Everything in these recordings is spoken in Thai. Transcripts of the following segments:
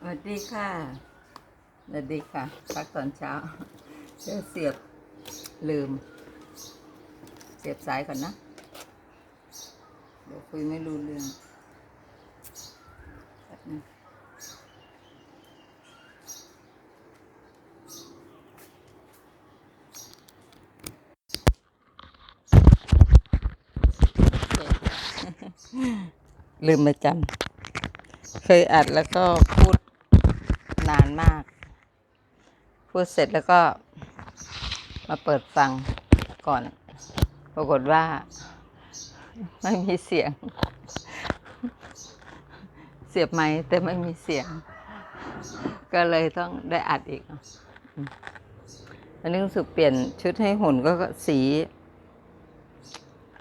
สวัสดีค่ะสวัสดีค่ะพักตอนเช้าเดี๋ยวเสียบลืม เสียบสายก่อนนะเดี๋ยวคุยไม่รู้เรื่องลืมประจำเคยอัดแล้วก็พูดานมาก พูดเสร็จแล้วก็มาเปิดฟังก่อน ปรากฏว่า ไม่มีเสียง เสียบไม้แต่ไม่มีเสียง ก็เลยต้องได้อัดอีก อันนี้รู้สึกเปลี่ยนชุดให้หุ่นก็สี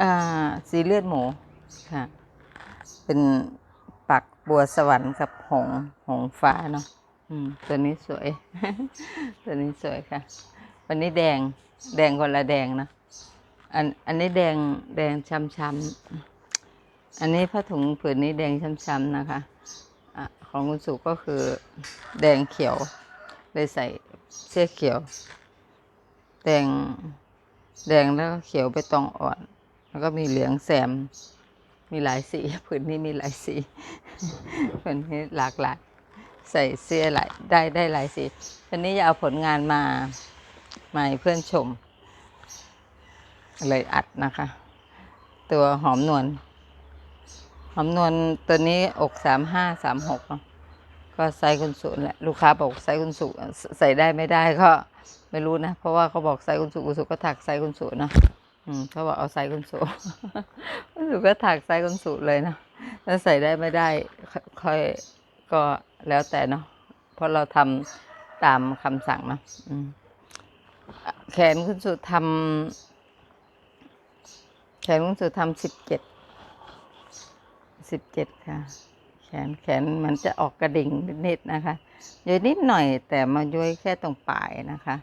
อ่าสีเลือดหมูค่ะ เป็นปักบัวสวรรค์กับหงหงฟ้าเนาะ อืมตัวนี้สวย ตัวนี้สวยค่ะ วันนี้แดง แดงคนละแดงนะอันอันนี้แดงแดงช้ำๆอันนี้ผ้าถุงผืนนี้แดงช้ำๆนะคะอะของคุณสุก็คือ แดงเขียว เลยใส่เสื้อเขียว แดงแดงแล้วก็เขียวไปตองอ่อน แล้วก็มีเหลืองแซม มีหลายสีผืนนี้มีหลายสีผืนนี้หลากหลาย ใส่เสื้อหลายได้ได้หลายสีทีนี้จะเอาผลงานมามาให้เพื่อนชม เลยอัดนะคะ ตัวหอมนวลหอมนวลตัวนี้อกสามห้าสามหกก็ไซส์คุณสุแหละลูกค้าบอกไซส์คุณสุใส่ได้ไม่ได้ก็ไม่รู้นะ เพราะว่าเขาบอกไซส์คุณสุคุณสุก็ถักไซส์คุณสุนะอืมเขาบอกเอาไซส์คุณสุคุณสุก็ถักไซส์คุณสุเลยนะถ้าใส่ได้ไม่ได้ค่อยค่อยก็ แล้วแต่เนาะเพราะเราทำตามคำสั่งนะอืมอะแขนคุณสุทำแขนคุณสุทำสิบเจ็ดสิบเจ็ดค่ะ แขนแขนมันจะออกกระดิ่งนิดๆนะคะย้อยนิดหน่อยแต่มาย้อยแค่ตรงปลายนะคะ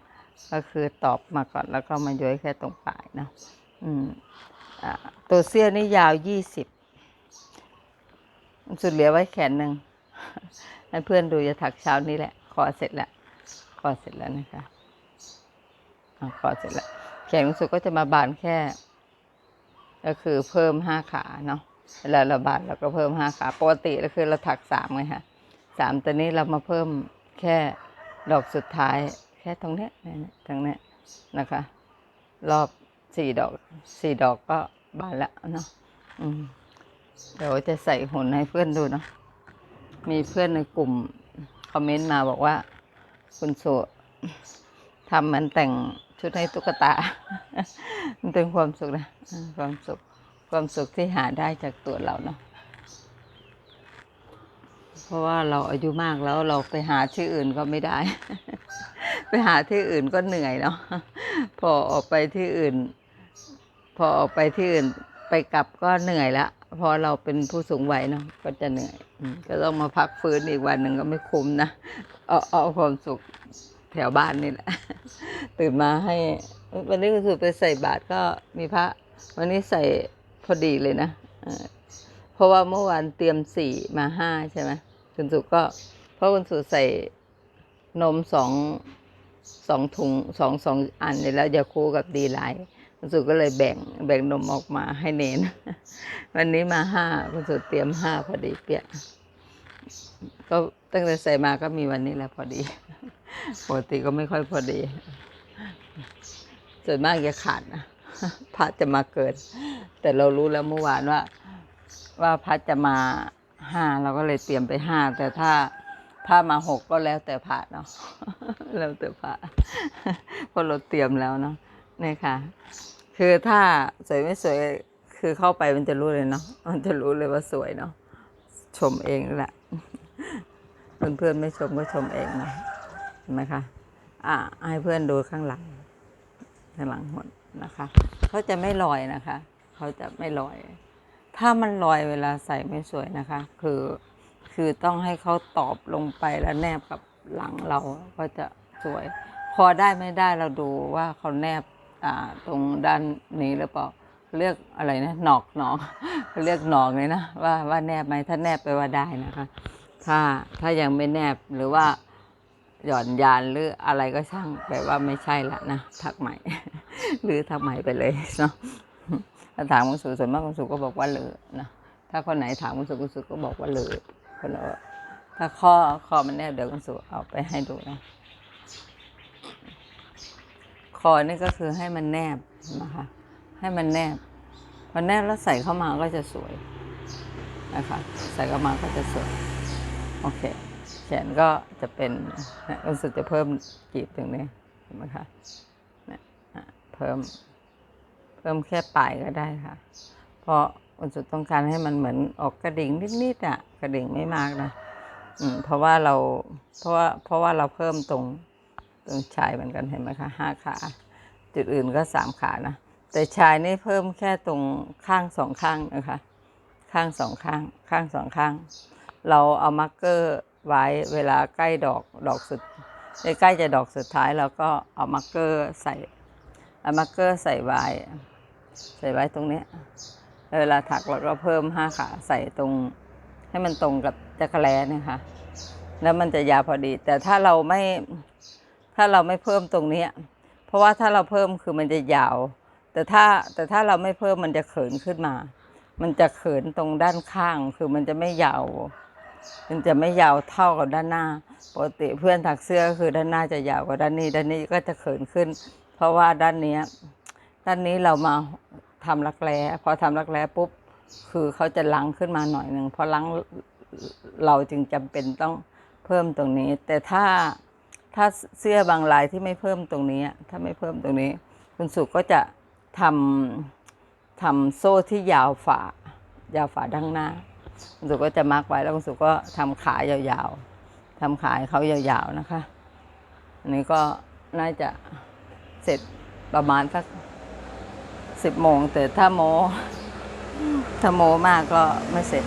ก็คือตอบมาก่อนแล้วก็มาย้อยแค่ตรงปลายเนาะอืมตัวเสื้อนี่ยาวยี่สิบสุดเหลือไว้แขนหนึ่ง ให้เพื่อนดูจะถักเช้านี้แหละคอเสร็จแล้วคอเสร็จแล้วนะคะอ่าคอเสร็จแล้ว แขนคุณสุก็จะมาบานแค่ ก็คือเพิ่มห้าขาเนาะเวลาเราบานเราก็เพิ่มห้าขาปกติก็คือเราถักสามไงค่ะสามตัวนี้เรามาเพิ่มแค่ดอกสุดท้าย แค่ตรงเนี้ยตรงเนี้ยนะคะ รอบสี่ดอกสี่ดอกก็บานแล้วเนาะเดี๋ยวจะใส่หุ่นให้เพื่อนดูเนาะ มีเพื่อนในกลุ่มคอมเมนต์มาบอกว่า คุณสุทำเหมันแต่งชุดให้ตุ๊กตา มันเป็นความสุขนะ ความสุข ความสุขที่หาได้จากตัวเราเนาะ เพราะว่าเราอายุมากแล้วเราไปหาที่อื่นก็ไม่ได้ ไปหาที่อื่นก็เหนื่อยเนาะ พอออกไปที่อื่น พอออกไปที่อื่นไปกลับก็เหนื่อยละ พอเราเป็นผู้สูงวัยเนาะก็จะเหนื่อยก็ต้องมาพักฟื้นอีกวันหนึ่งก็ไม่คุ้มนะเอาเอาความสุขแถวบ้านนี่แหละ ตื่นมาให้วันนี้คุณสุไปใส่บาตรก็มีพระ วันนี้ใส่พอดีเลยนะเออเพราะว่าเมื่อวานเตรียมสี่มาห้าใช่ไหมคุณสุก็เพราะคุณสุใส่นมสองสองถุงสองสองอันเนี่ยแล้วยาคูกับดีไลท์ คุณสุก็เลยแบ่งแบ่งนมออกมาให้เนน วันนี้มาห้าคุณสุเตรียมห้าพอดีเปียกก็ตั้งแต่ใส่มาก็มีวันนี้แหละพอดีปกติก็ไม่ค่อยพอดีส่วนมากจะขาดนะพระจะมาเกิด แต่เรารู้แล้วเมื่อวานว่า ว่าพระจะมาห้าเราก็เลยเตรียมไปห้าแต่ถ้าถ้ามาหกก็แล้วแต่พระเนาะแล้วแต่พระเพราะเราเตรียมแล้วเนาะนี่ค่ะ คือถ้าสวยไม่สวยคือเข้าไปมันจะรู้เลยเนาะมันจะรู้เลยว่าสวยเนาะชมเองแหละเพื่อนๆไม่ชมก็ชมเองนะเห็นไหมคะอะให้เพื่อนดูข้างหลังข้างหลังหดนะคะเขาจะไม่ลอยนะคะเขาจะไม่ลอย ถ้ามันลอยเวลาใส่ไม่สวยนะคะ คือคือต้องให้เขาตอบลงไปแล้วแนบกับหลังเราก็จะสวย พอได้ไม่ได้เราดูว่าเขาแนบ อ่าตรงด้านนี้หรือเปล่าเรียกอะไรนะหนอกหนอกเขาเรียกหนอกเลยนะว่าว่าแนบไหมถ้าแนบไปว่าได้นะคะ ถ้าถ้ายังไม่แนบหรือว่าหย่อนยานหรืออะไรก็ช่างแปลว่าไม่ใช่ละนะทักใหม่ หรือทักใหม่ไปเลยเนาะถ้าถามคุณสุส่วนมากคุณสุก็บอกว่าเหลอนะถ้าคนไหนถามคุณสุคุณสุก็บอกว่าเหลอคนละถ้าข้อข้อมันแนบเดี๋ยวคุณสุเอาไปให้ดูนะ อนี่ก็คือให้มันแนบนะคะ ให้มันแนบพอแนบแล้วใส่เข้ามาก็จะสวยนะคะ ใส่เข้ามาก็จะสวย โอเค แขนก็จะเป็นนะรู้สึกจะเพิ่มกีบตรงนี้เห็นไหมคะเนี่ยอะเพิ่ม เพิ่มแค่ปลายก็ได้ค่ะ เพราะคุณสุดต้องการให้มันเหมือนออกกระดิ่งนิดๆอะ กระดิ่งไม่มากนะ อืม เพราะว่าเรา เพราะว่า เพราะว่าเราเพิ่มตรง ตรงชายเหมือนกันเห็นไหมคะห้าขา จุดอื่นก็สามขานะ แต่ชายนี่เพิ่มแค่ตรงข้างสองข้างนะคะ ข้างสองข้าง ข้างสองข้าง เราเอามาร์กเกอร์ไว้เวลาใกล้ดอกดอกสุดใกล้จะดอกสุดท้ายเราก็เอามาร์กเกอร์ใส่เอามาร์กเกอร์ใส่ไว้ใส่ไว้ตรงเนี้ยเวลาถักเราก็เพิ่มห้าขาใส่ตรง ให้มันตรงกับจักรแล้นะคะแล้วมันจะยาวพอดี แต่ถ้าเราไม่ ถ้าเราไม่เพิ่มตรงเนี้ยเพราะว่าถ้าเราเพิ่มคือมันจะยาว แต่ถ้าแต่ถ้าเราไม่เพิ่มมันจะเขินขึ้นมา มันจะเขินตรงด้านข้าง คือมันจะไม่ยาว มันจะไม่ยาวเท่ากับด้านหน้า ปกติเพื่อนถักเสื้อคือด้านหน้าจะยาวกว่าด้านนี้ ด้านนี้ก็จะเขินขึ้น เพราะว่าด้านเนี้ยด้านนี้เรามาทำรักแร้พอทำรักแร้ปุ๊บ คือเขาจะลังขึ้นมาหน่อยหนึ่งพอลังเราจึงจำเป็นต้องเพิ่มตรงนี้ แต่ถ้า ถ้าเสื้อบางลายที่ไม่เพิ่มตรงนี้ ถ้าไม่เพิ่มตรงนี้ คุณสุก็จะทำทำโซ่ที่ยาวฝ่ายาวฝ่าด้านหน้า คุณสุก็จะมาร์กไว้แล้วคุณสุก็ทำขายาวๆทำขายเขายาวๆนะคะอันนี้ก็น่าจะเสร็จประมาณสักสิบโมงแต่ถ้าโมถ้าโมมากก็ไม่เสร็จ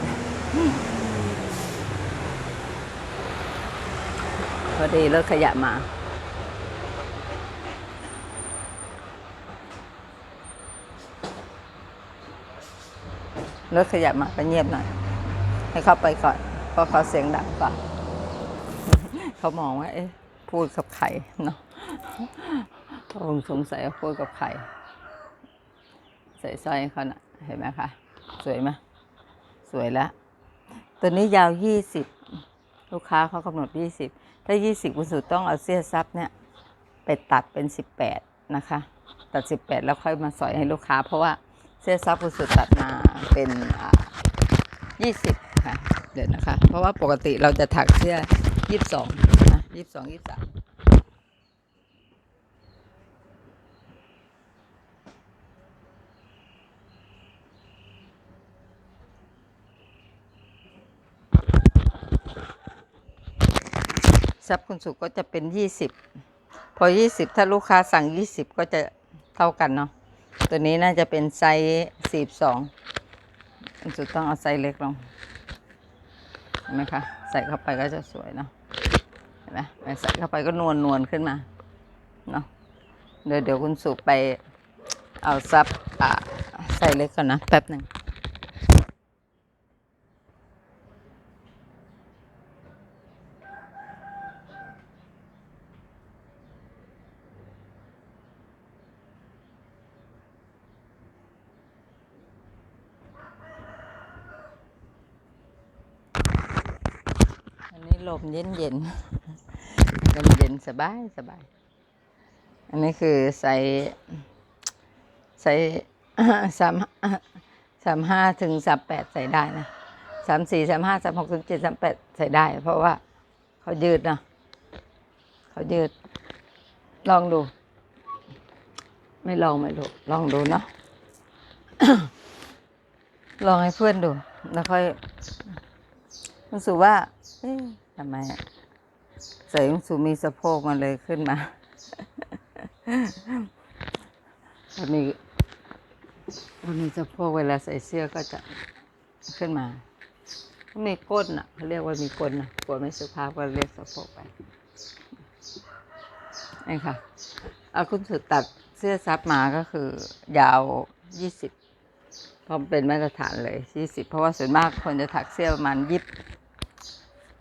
พอดีรถขยะมารถขยะมาก็เงียบหน่อย ให้เข้าไปก่อนเพราะเขาเสียงดังกว่าเขามองว่า เอ๊ะ พูดกับใครเนาะคงสงสัยว่าพูดกับใครใส่สร้อยเขาน่ะ เห็นไหมคะ สวยไหมสวยแล้ว ตัวนี้ยาวยี่สิบลูกค้าเขากำหนดยี่สิบ ถ้า 20คุณสุต้องเอาเสี้ยซับเนี่ยไปตัดเป็น 18 นะคะ ตัด 18 แล้วค่อยมาสอยให้ลูกค้า เพราะว่าเสี้ยซับคุณสุตัดมาเป็น20 ค่ะ เดี๋ยวนะคะ เพราะว่าปกติเราจะถักเสื้อ22นะ22 23 ทรัพย์คุณสุก็จะเป็นยี่สิบพอยี่สิบถ้าลูกค้าสั่งยี่สิบก็จะเท่ากันเนาะตัวนี้น่าจะเป็นไซส์สี่สองคุณสุต้องเอาไซส์เล็กลงเห็นไหมคะใส่เข้าไปก็จะสวยเนาะเห็นไหมใส่เข้าไปก็นวลนวลขึ้นมาเนาะเดี๋ยวเดี๋ยวคุณสุไปเอาซับใส่เล็กก่อนนะแป๊บหนึ่ง ลมเย็นเย็นๆลมเย็นสบายสบาย อันนี้คือใส่ใส่สามสามห้าถึงสามแปดใส่ได้นะสามสี่สามห้าสามหกสามเจ็ดสามแปดใส่ได้ เพราะว่าเขายืดนะเขายืด ลองดู ไม่ลองไม่รู้ลองดูเนาะลองให้เพื่อนดู แล้วค่อยรู้สึกว่า ทำไมใส่รู้สึกมีสะโพกมันเลยขึ้นมาวันนี้วันนี้สะโพกเวลาใส่เสื้อก็จะขึ้นมามีก้นอะเขาเรียกว่ามีก้นนะกลัวไม่สุภาพก็เรียกสะโพกไปนี่ค่ะเอาคุณสุดตัดเสื้อซับมาก็คือยาวยี่สิบเพราะเป็นมาตรฐานเลยยี่สิบเพราะว่าส่วนมากคนจะถักเสื้อประมาณยี่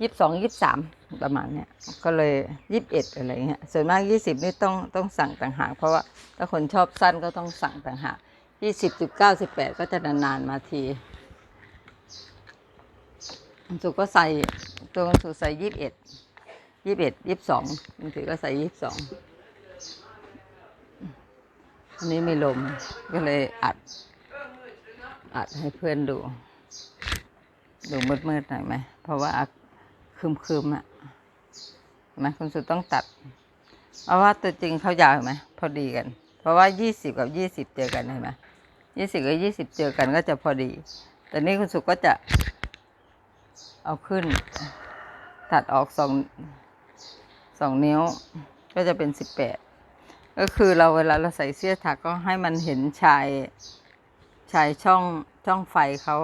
ยี่สิบสองยี่สิบสามประมาณเนี้ยก็เลยยี่สิบเอ็ดอะไรเงี้ยส่วนมากยี่สิบนี่ต้องต้องสั่งต่างหากเพราะว่าถ้าคนชอบสั้นก็ต้องสั่งต่างหากยี่สิบสิบเก้าสิบแปดก็จะนานๆมาทีสุก็ใส่ตัวสุใส่ยี่สิบเอ็ดยี่สิบเอ็ดยี่สิบสองบางทีก็ใส่ยี่สิบสองอันนี้มีลมก็เลยอัด อัดให้เพื่อนดู ดูมืดๆหน่อยไหม เพราะว่า คืมๆอะนไหมคุณสุดต้องตัด เพราะว่าตัวจริงเขายาวเห็นไหมพอดีกัน เพราะว่ายี่สิบกับยี่สิบเจอกันเห็นไหมยี่สิบกับยี่สิบเจอกันก็จะพอดี แต่นี่คุณสุก็จะ เอาขึ้น ตัดออกสองสองนิ้ว ก็จะเป็นสิบแปดก็คือเราเวลาเราใส่เสื้อถักก็ให้มันเห็นชายชายช่องช่องไฟเขา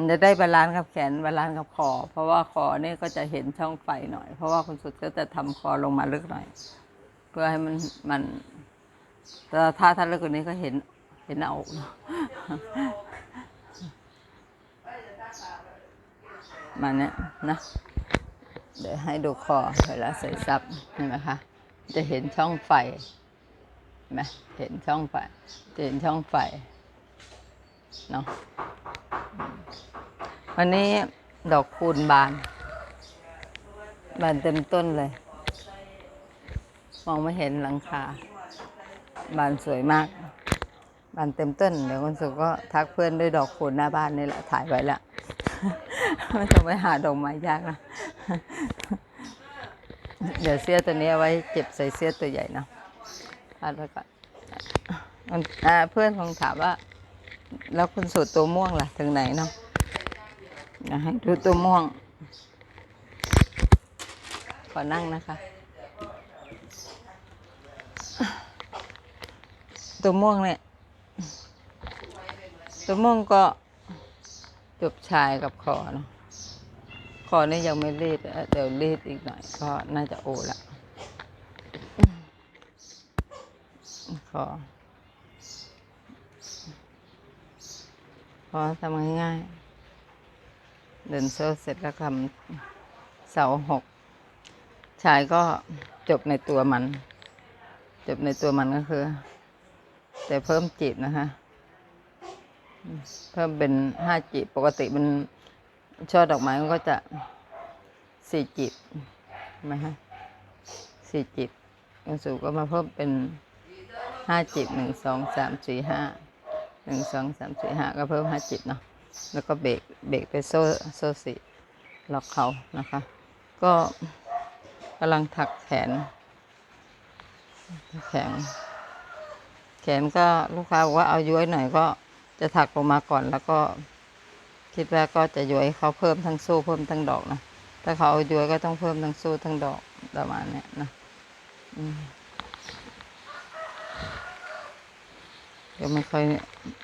มันจะได้บาลานซ์กับแขนบาลานซ์กับคอ เพราะว่าคอเนี่ยก็จะเห็นช่องไฟหน่อย เพราะว่าคุณสุดก็จะทำคอลงมาลึกหน่อย เพื่อให้มันมันแต่ถ้าถ้าลึกกว่านี้ก็เห็นเห็นหน้าอกเนอะมันเนี่ยนะเดี๋ยวให้ดูคอเวลาใส่ซับเห็นไหมคะจะเห็นช่องไฟไหมเห็นช่องไฟจะเห็นช่องไฟเนาะ วันนี้ดอกคูณบาน บานเต็มต้นเลย มองไม่เห็นหลังคา บานสวยมาก บานเต็มต้น เดี๋ยวคุณสุก็ทักเพื่อนด้วยดอกคูณหน้าบ้านนี่แหละ ถ่ายไว้ละไม่ต้องไปหาดอกไม้ยากนะ เดี๋ยวเสื้อตัวนี้เอาไว้เจ็บใส่เสื้อตัวใหญ่เนาะพาดไว้ก่อนเพื่อนคงถามว่า แล้วคุณสูตรตัวม่วงล่ะ ถึงไหนเนาะ อยากให้ดูตัวม่วง ขอนั่งนะคะ ตัวม่วงเนี่ย ตัวม่วงก็จบชายกับคอเนาะคอนี่ยังไม่รีดเอ่เดี๋ยวรีดอีกหน่อยก็น่าจะโอละคอพอทำง่ายๆ เดินโซ่เสร็จแล้วทำเสาหกชายก็จบในตัวมัน จบในตัวมันก็คือ แต่เพิ่มจีบนะคะเพิ่มเป็นห้าจีบปกติมันช่อดอกไม้มันก็จะสี่จีบไหมฮะสี่จีบยังสูก็มาเพิ่มเป็นห้าจีบหนึ่งสองสามสี่ห้าหนึ่งสองสามสี่ห้าก็เพิ่มห้าจิตเนาะ แล้วก็เบรกเบรกไปโซ่โซ่สีล็อกเขานะคะ ก็กำลังถักแขน แขนแขนก็ลูกค้าบอกว่าเอาย้วยหน่อยก็จะถักลงมาก่อนแล้วก็ คิดว่าก็จะย้วยเขาเพิ่มทั้งโซ่เพิ่มทั้งดอกนะถ้าเขาเอาย้วยก็ต้องเพิ่มทั้งโซ่ทั้งดอกประมาณนี้นะก็ไม่ค่อย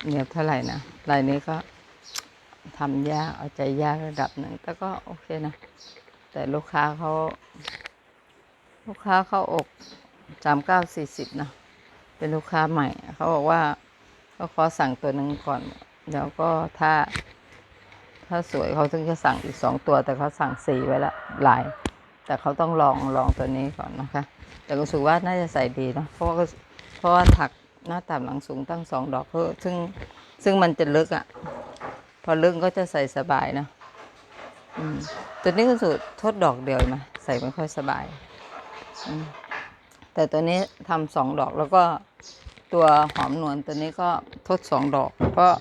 เหนียวเท่าไหร่นะลายนี้ก็ ทำยากเอาใจยากระดับหนึ่งแต่ก็โอเคนะ แต่ลูกค้าเขาลูกค้าเขาอกสามเก้าสี่สิบนะเป็นลูกค้าใหม่ เขาบอกว่าเขาขอสั่งตัวหนึ่งก่อนเดี๋ยวก็ถ้า ถ้าสวยเขาถึงจะสั่งอีกสองตัว แต่เขาสั่งสี่ไว้ละลาย แต่เขาต้องลองลองตัวนี้ก่อนนะคะ แต่รู้สึกว่าน่าจะใส่ดีนะเพราะว่าเพราะว่าถักหน้าต่ำหลังสูงตั้งสองดอกเพื่อซึ่งซึ่งมันจะลึกอะ่ะ พอลึกก็จะใส่สบายนะตัวนี้ก็สุดทดดอกเดียวนะใส่ไม่ค่อยสบาย แต่ตัวนี้ทำสองดอกแล้วก็ตัวหอมนวลตัวนี้ก็ทดสองดอก เพราะ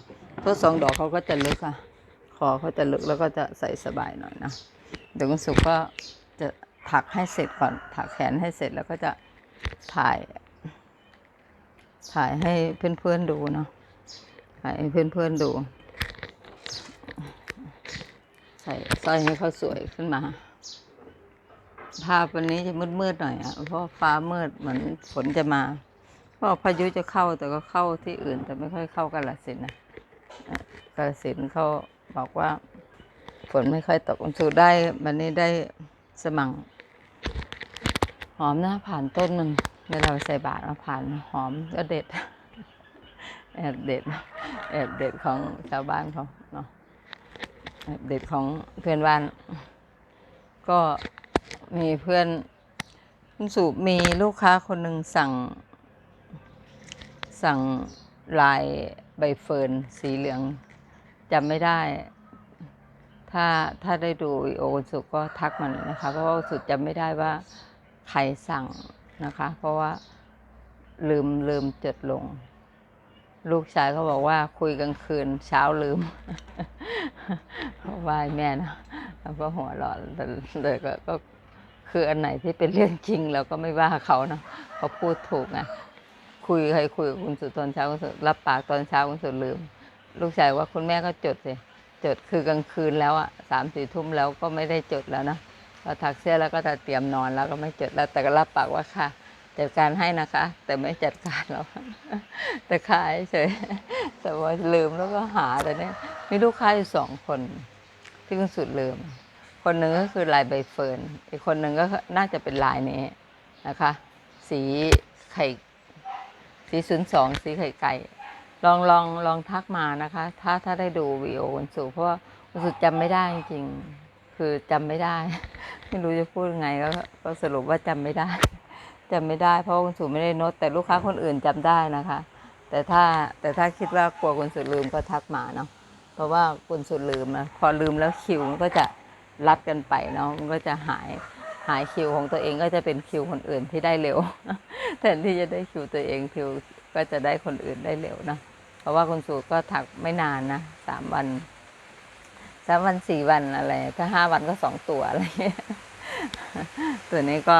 ทดสองดอกเขาก็จะลึกอะคอเขาจะลึกแล้วก็จะใส่สบายหน่อยนะเดี๋ยวคุณสุก็จะถักให้เสร็จก่อน ถักแขนให้เสร็จแล้วก็จะถ่าย ถ่ายให้เพื่อนๆดูเนาะถ่ายให้เพื่อนๆดู ใส่สร้อยให้เขาสวยขึ้นมา ภาพวันนี้จะมืดๆหน่อยอะ เพราะฟ้ามืดเหมือนฝนจะมา เพราะพายุจะเข้าแต่ก็เข้าที่อื่น แต่ไม่ค่อยเข้ากาลสินธุ์นะกาลสินธุ์เขาบอกว่า ฝนไม่ค่อยตกสูได้วันนี้ได้สมังหอมนะผ่านต้นมันเวลาเราใส่บาตรมาผ่านหอมก็เด็ดแอบเด็ดแอบเด็ดของชาวบ้านเขาเนาะ เด็ดของเพื่อนบ้าน ก็มีเพื่อนคุณสุมีลูกค้าคนหนึ่งสั่ง สั่งลายใบเฟิร์นสีเหลืองจำไม่ได้ ถ้าถ้าได้ดูโอคุณสุก็ทักมันนะคะ เพราะว่าคุณสุจำไม่ได้ว่าใครสั่งนะคะ เพราะว่าลืมลืมจดลง ลูกชายเขาบอกว่าคุยกลางคืนเช้าลืม ว่าให้แม่นะแล้วก็หัวเราะแต่เลยก็ก็คืออันไหนที่เป็นเรื่องจริงเราก็ไม่ว่าเขานะเขาพูดถูกไงคุยใครคุยกับคุณสุตอนเช้าคุณสุรับปากตอนเช้าคุณสุลืม ลูกชายว่าคุณแม่ก็จดสิจดคือกลางคืนแล้วอะสามสี่ทุ่มแล้วก็ไม่ได้จดแล้วนะพอถักเสื้อแล้วก็จะเตรียมนอนแล้วก็ไม่จดแล้ว แต่ก็รับปากว่าค่ะ จัดการให้นะคะ แต่ไม่จัดการหรอกแต่ขายเฉยแต่ว่าลืมแล้วก็หาแต่เนี้ย มีลูกค้าอยู่สองคนที่คุณสุดลืม คนหนึ่งก็คือลายใบเฟิร์น อีกคนหนึ่งก็น่าจะเป็นลายนี้นะคะ สีไข่สีศูนย์สองสีไข่ไก่ ลองลองลองทักมานะคะ ถ้าถ้าได้ดูวิดีโอคุณสุเพราะว่าคุณสุจำไม่ได้จริง คือจำไม่ได้ ไม่รู้จะพูดยังไงก็ก็สรุปว่าจำไม่ได้จำไม่ได้เพราะคุณสุไม่ได้โน้ตแต่ลูกค้าคนอื่นจำได้นะคะ แต่ถ้าแต่ถ้าคิดว่ากลัวคุณสุลืมก็ทักมาเนาะ เพราะว่าคุณสุลืมนะพอลืมแล้วคิวมันก็จะรัดกันไปเนาะมันก็จะหายหายคิวของตัวเองก็จะเป็นคิวคนอื่นที่ได้เร็วแทนที่จะได้คิวตัวเองคิวก็จะได้คนอื่นได้เร็วนะเพราะว่าคุณสุก็ถักไม่นานนะสามวันสามวันสี่วันอะไร ถ้าห้าวันก็สองตัวอะไรตัวนี้ก็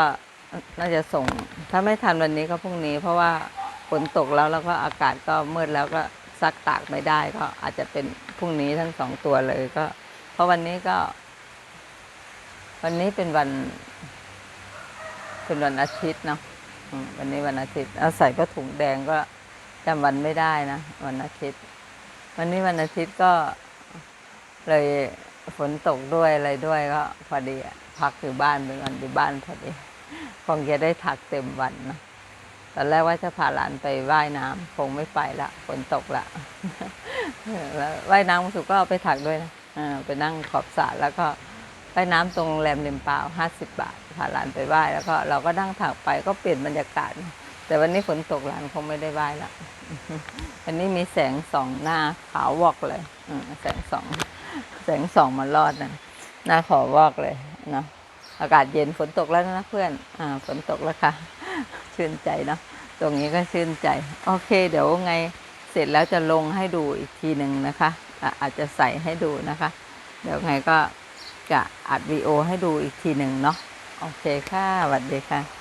น่าจะส่ง ถ้าไม่ทันวันนี้ก็พรุ่งนี้ เพราะว่าฝนตกแล้วแล้วก็อากาศก็มืดแล้วก็ ซักตากไม่ได้ก็อาจจะเป็นพรุ่งนี้ทั้งสองตัวเลยก็ เพราะวันนี้ก็ วันนี้เป็นวัน เป็นวันอาทิตย์เนาะวันนี้วันอาทิตย์เอาใส่ผ้าถุงแดงก็จำวันไม่ได้นะวันอาทิตย์ วันนี้วันอาทิตย์ก็เลยฝนตกด้วยอะไรด้วยก็พอดีพักอยู่บ้านเป็นวันอยู่บ้านพอดีคงจะได้ถักเต็มวันนะ ตอนแรกว่าจะพาหลานไปว่ายน้ำคงไม่ไปละฝนตกละแล้วว่ายน้ำคุณสุก็เอาไปถักด้วยนะอไปนั่งขอบสระแล้วก็ว่ายน้ำตรงโรงแรมริมเปล่าห้าสิบบาทพาหลานไปว่ายแล้วก็เราก็นั่งถักไปก็เปลี่ยนบรรยากาศ แต่วันนี้ฝนตกหลานคงไม่ได้ว่ายละวันนี้มีแสงสองหน้าขาววอกเลยแสงสองแสงสองมารอดนะหน้าขอวอกเลยเนาะอากาศเย็นฝนตกแล้วนะเพื่อนอ่าฝนตกแล้วค่ะ ชื่นใจเนาะตรงนี้ก็ชื่นใจ โอเค เดี๋ยวไงเสร็จแล้วจะลงให้ดูอีกทีหนึ่งนะคะอะอาจจะใส่ให้ดูนะคะ เดี๋ยวไงก็จะอัดวีโอให้ดูอีกทีหนึ่งเนาะโอเคค่ะสวัสดีค่ะ